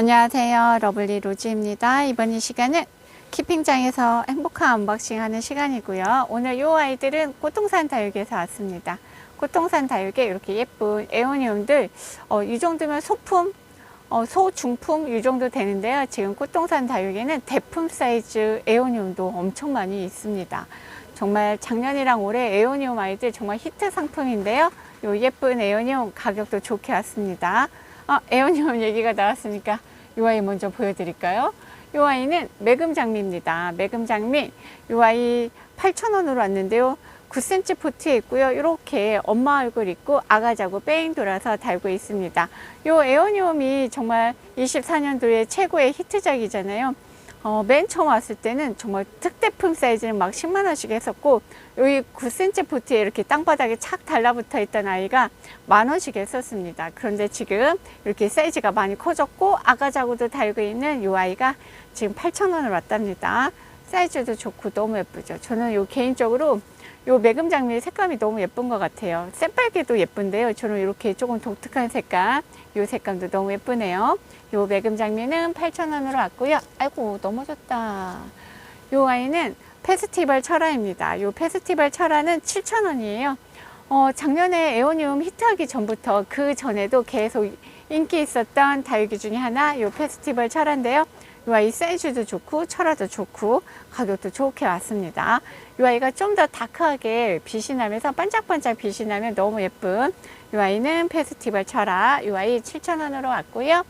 안녕하세요. 러블리 로즈입니다. 이번 이 시간은 키핑장에서 행복한 언박싱 하는 시간이고요. 오늘 이 아이들은 꽃동산 다육에서 왔습니다. 꽃동산 다육에 이렇게 예쁜 에오니움들, 어, 이 정도면 소품, 어, 소 중품 이 정도 되는데요. 지금 꽃동산 다육에는 대품 사이즈 에오니움도 엄청 많이 있습니다. 정말 작년이랑 올해 에오니움 아이들 정말 히트 상품인데요. 요 예쁜 에오니움 가격도 좋게 왔습니다. 아, 에오니움 얘기가 나왔으니까 이 아이 먼저 보여드릴까요? 이 아이는 매금 장미입니다. 매금 장미. 이 아이 8,000원으로 왔는데요. 9cm 포트에 있고요. 이렇게 엄마 얼굴 있고 아가 자고 뺑 돌아서 달고 있습니다. 이 에어니움이 정말 24년도에 최고의 히트작이잖아요. 어, 맨 처음 왔을 때는 정말 특대품 사이즈는 막 10만 원씩 했었고 여기 9cm 포트에 이렇게 땅바닥에 착 달라붙어 있던 아이가 만 원씩 했었습니다. 그런데 지금 이렇게 사이즈가 많이 커졌고 아가자구도 달고 있는 이 아이가 지금 8,000원을 왔답니다. 사이즈도 좋고 너무 예쁘죠. 저는 요 개인적으로 요 매금 장미 색감이 너무 예쁜 것 같아요. 새빨개도 예쁜데요. 저는 이렇게 조금 독특한 색감, 요 색감도 너무 예쁘네요. 요 매금 장미는 8,000원으로 왔고요. 아이고 넘어졌다. 요 아이는 페스티벌 철화입니다. 요 페스티벌 철화는 7,000원이에요. 어, 작년에 에오니움 히트하기 전부터 그 전에도 계속 인기 있었던 다육이 중에 하나 요 페스티벌 철화인데요. 이 아이 사이즈도 좋고 철화도 좋고 가격도 좋게 왔습니다. 이 아이가 좀 더 다크하게 빛이 나면서 반짝반짝 빛이 나면 너무 예쁜 이 아이는 페스티벌 철화 이 아이 7,000원으로 왔고요.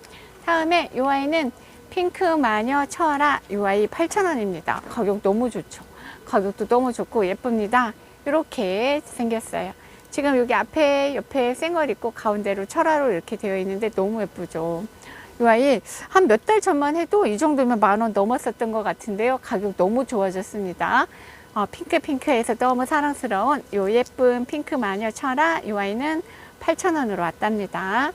다음에 이 아이는 핑크 마녀 철화 이 아이 8,000원입니다. 가격 너무 좋죠. 가격도 너무 좋고 예쁩니다. 이렇게 생겼어요. 지금 여기 앞에 옆에 생얼 있고 가운데로 철화로 이렇게 되어 있는데 너무 예쁘죠. 이 아이 한 몇 달 전만 해도 이 정도면 만 원 넘었었던 것 같은데요. 가격 너무 좋아졌습니다. 어, 핑크 핑크해서 너무 사랑스러운 요 예쁜 핑크 마녀 철화 이 아이는 8,000원으로 왔답니다.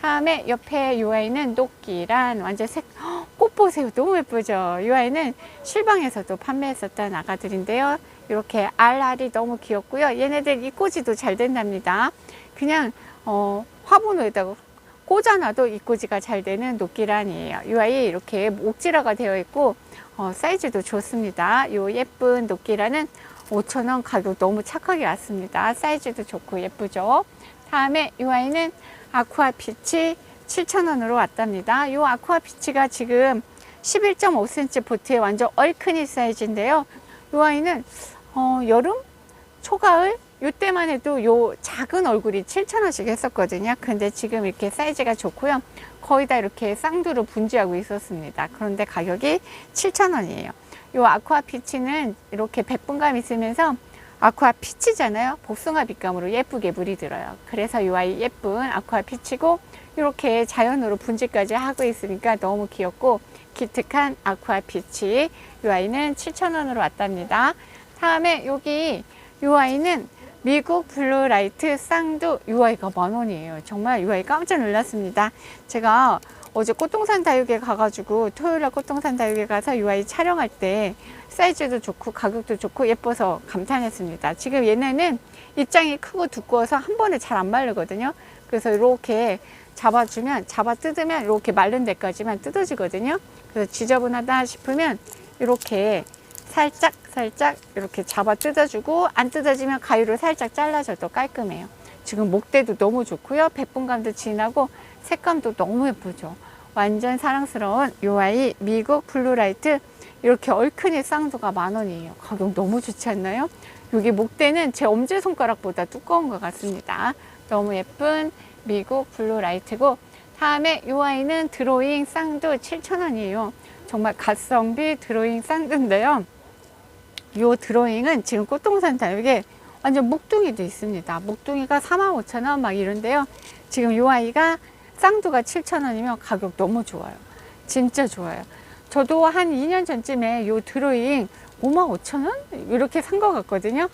다음에 옆에 이 아이는 녹기란 완전 색, 헉, 꽃 보세요. 너무 예쁘죠? 이 아이는 실방에서도 판매했었던 아가들인데요. 이렇게 알알이 너무 귀엽고요. 얘네들 이 꽂이도 잘 된답니다. 그냥 어, 화분에다가 꽂아놔도 입꼬지가 잘 되는 녹기란이에요. 이 아이 이렇게 옥지라가 되어 있고 어, 사이즈도 좋습니다. 이 예쁜 녹기란은 5,000원 가격 너무 착하게 왔습니다. 사이즈도 좋고 예쁘죠. 다음에 이 아이는 아쿠아 피치 7,000원으로 왔답니다. 이 아쿠아 피치가 지금 11.5cm 보트에 완전 얼큰이 사이즈인데요. 이 아이는 어, 여름, 초가을 요때만 해도 요 작은 얼굴이 7,000원씩 했었거든요. 근데 지금 이렇게 사이즈가 좋고요. 거의 다 이렇게 쌍두로 분지하고 있었습니다. 그런데 가격이 7,000원이에요. 요 아쿠아 피치는 이렇게 백분감 있으면서 아쿠아 피치잖아요. 복숭아 빛감으로 예쁘게 물이 들어요. 그래서 이 아이 예쁜 아쿠아 피치고 이렇게 자연으로 분지까지 하고 있으니까 너무 귀엽고 기특한 아쿠아 피치. 이 아이는 7,000원으로 왔답니다. 다음에 여기 이 아이는 미국 블루라이트 쌍두 이 아이가 만 원이에요. 정말 이 아이 깜짝 놀랐습니다. 제가 어제 꽃동산 다육에 가가지고 토요일날 꽃동산 다육에 가서 이 아이 촬영할 때 사이즈도 좋고 가격도 좋고 예뻐서 감탄했습니다. 지금 얘네는 입장이 크고 두꺼워서 한 번에 잘안 마르거든요. 그래서 이렇게 잡아주면 잡아 뜯으면 이렇게 마른 데까지만 뜯어지거든요. 그래서 지저분하다 싶으면 이렇게 살짝 살짝 이렇게 잡아 뜯어주고 안 뜯어지면 가위로 살짝 잘라줘도 깔끔해요. 지금 목대도 너무 좋고요. 백분감도 진하고 색감도 너무 예쁘죠. 완전 사랑스러운 요 아이 미국 블루라이트 이렇게 얼큰이 쌍두가 만 원이에요. 가격 너무 좋지 않나요? 여기 목대는 제 엄지손가락보다 두꺼운 것 같습니다. 너무 예쁜 미국 블루라이트고 다음에 요 아이는 드로잉 쌍두 7,000원이에요. 정말 갓성비 드로잉 쌍두인데요. 요 드로잉은 지금 꽃동산 다육에 완전 목둥이도 있습니다. 목둥이가 45,000원 막 이런데요. 지금 요 아이가 쌍두가 7,000원이면 가격 너무 좋아요. 진짜 좋아요. 저도 한 2년 전쯤에 요 드로잉 55,000원? 이렇게 산 것 같거든요.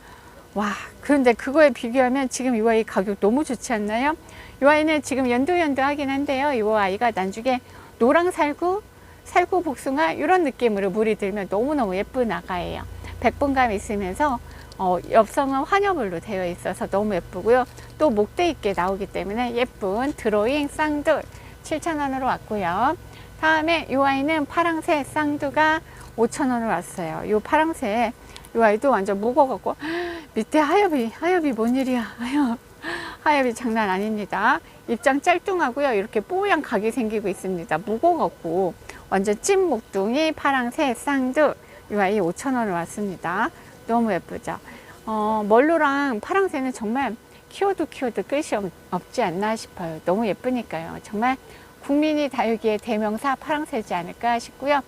와, 그런데 그거에 비교하면 지금 이 아이 가격 너무 좋지 않나요? 이 아이는 지금 연두연두 하긴 한데요. 이 아이가 나중에 노랑 살구, 살구 복숭아 이런 느낌으로 물이 들면 너무너무 예쁜 아가예요. 백분감 있으면서 어, 엽성은 환엽으로 되어 있어서 너무 예쁘고요. 또 목대 있게 나오기 때문에 예쁜 드로잉 쌍둘 7,000원으로 왔고요. 다음에 이 아이는 파랑새 쌍두가 5,000원을 왔어요. 이 파랑새 이 아이도 완전 무거워갖고 밑에 하엽이 하엽이 뭔 일이야 하엽 하엽이 장난 아닙니다. 입장 짤뚱하고요. 이렇게 뽀얀 각이 생기고 있습니다. 무거워갖고 완전 찐 목둥이 파랑새 쌍두 이 아이 5,000원을 왔습니다. 너무 예쁘죠. 어, 멀로랑 파랑새는 정말 키워도 키워도 끝이 없, 없지 않나 싶어요. 너무 예쁘니까요. 정말 국민이 다육이의 대명사 파랑새지 않을까 싶고요.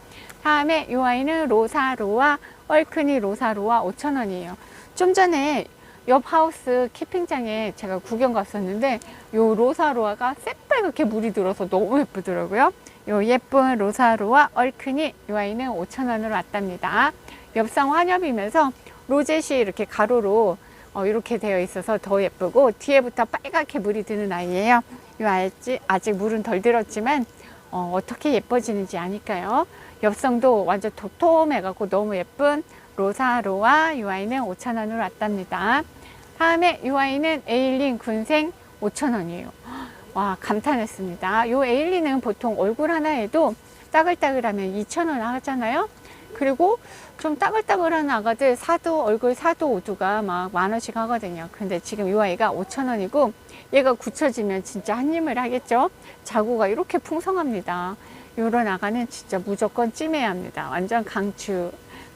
다음에 이 아이는 로사로와 얼큰이 로사로와 5,000원이에요. 좀 전에 옆 하우스 키핑장에 제가 구경 갔었는데 요 로사로아가 새빨갛게 물이 들어서 너무 예쁘더라고요. 요 예쁜 로사로아 얼큰이 이 아이는 5,000원으로 왔답니다. 엽상 환엽이면서 로zet이 이렇게 가로로 어, 이렇게 되어 있어서 더 예쁘고 뒤에부터 빨갛게 물이 드는 아이예요. 이 아이지 아직 물은 덜 들었지만 어, 어떻게 예뻐지는지 아니까요. 엽성도 완전 도톰해갖고 너무 예쁜 로사로와 이 아이는 5,000원으로 왔답니다. 다음에 이 아이는 에일린 군생 5,000원이에요. 와 감탄했습니다. 이 에일린은 보통 얼굴 하나에도 따글따글하면 2,000원 하잖아요. 그리고 좀 따글따글한 아가들 사도 얼굴 사도 오두가 막 만 원씩 하거든요. 근데 지금 이 아이가 5천 원이고 얘가 굳혀지면 진짜 한 입을 하겠죠. 자구가 이렇게 풍성합니다. 요런 아가는 진짜 무조건 찜해야 합니다. 완전 강추.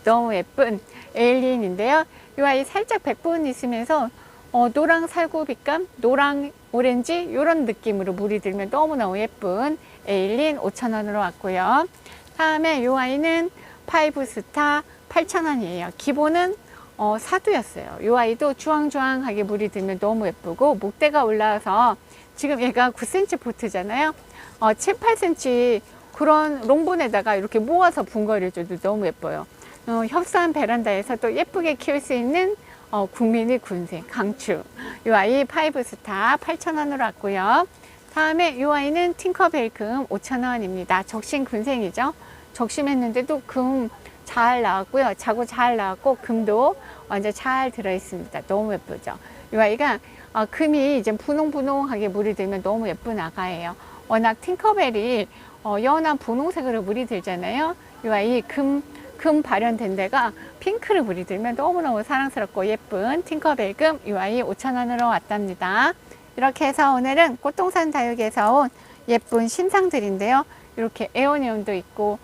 너무 예쁜 에일린인데요. 이 아이 살짝 백분 있으면서 어, 노랑 살구빛감, 노랑 오렌지 이런 느낌으로 물이 들면 너무너무 예쁜 에일린 5,000원으로 왔고요. 다음에 이 아이는 파이브스타 8,000원이에요. 기본은 어, 사두였어요. 이 아이도 주황주황하게 물이 들면 너무 예쁘고 목대가 올라와서 지금 얘가 9cm 포트잖아요. 어, 7, 8cm 그런 롱본에다가 이렇게 모아서 분갈이줘도 너무 예뻐요. 어, 협소한 베란다에서 또 예쁘게 키울 수 있는 어, 국민의 군생 강추. 이 아이 파이브스타 8,000원으로 왔고요. 다음에 이 아이는 팅커벨 금 5,000원입니다. 적신 군생이죠. 적심했는데도 금 잘 나왔고요. 자고 잘 나왔고 금도 완전 잘 들어 있습니다. 너무 예쁘죠. 이 아이가 어, 금이 이제 분홍분홍하게 물이 들면 너무 예쁜 아가예요. 워낙 팅커벨이 어, 연한 분홍색으로 물이 들잖아요. 이 아이 금, 금 발현된 데가 핑크를 물이 들면 너무너무 사랑스럽고 예쁜 팅커벨금 이 아이 5,000원으로 왔답니다. 이렇게 해서 오늘은 꽃동산 다육에서 온 예쁜 신상들인데요. 이렇게 에어니온도 있고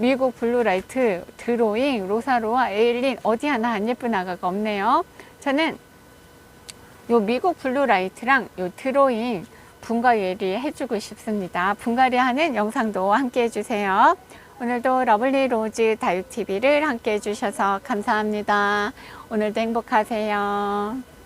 미국 블루라이트, 드로잉, 로사로와 에일린 어디 하나 안 예쁜 아가가 없네요. 저는 요 미국 블루라이트랑 요 드로잉 분갈이 해주고 싶습니다. 분갈이 하는 영상도 함께 해주세요. 오늘도 러블리 로즈 다육TV를 함께 해주셔서 감사합니다. 오늘도 행복하세요.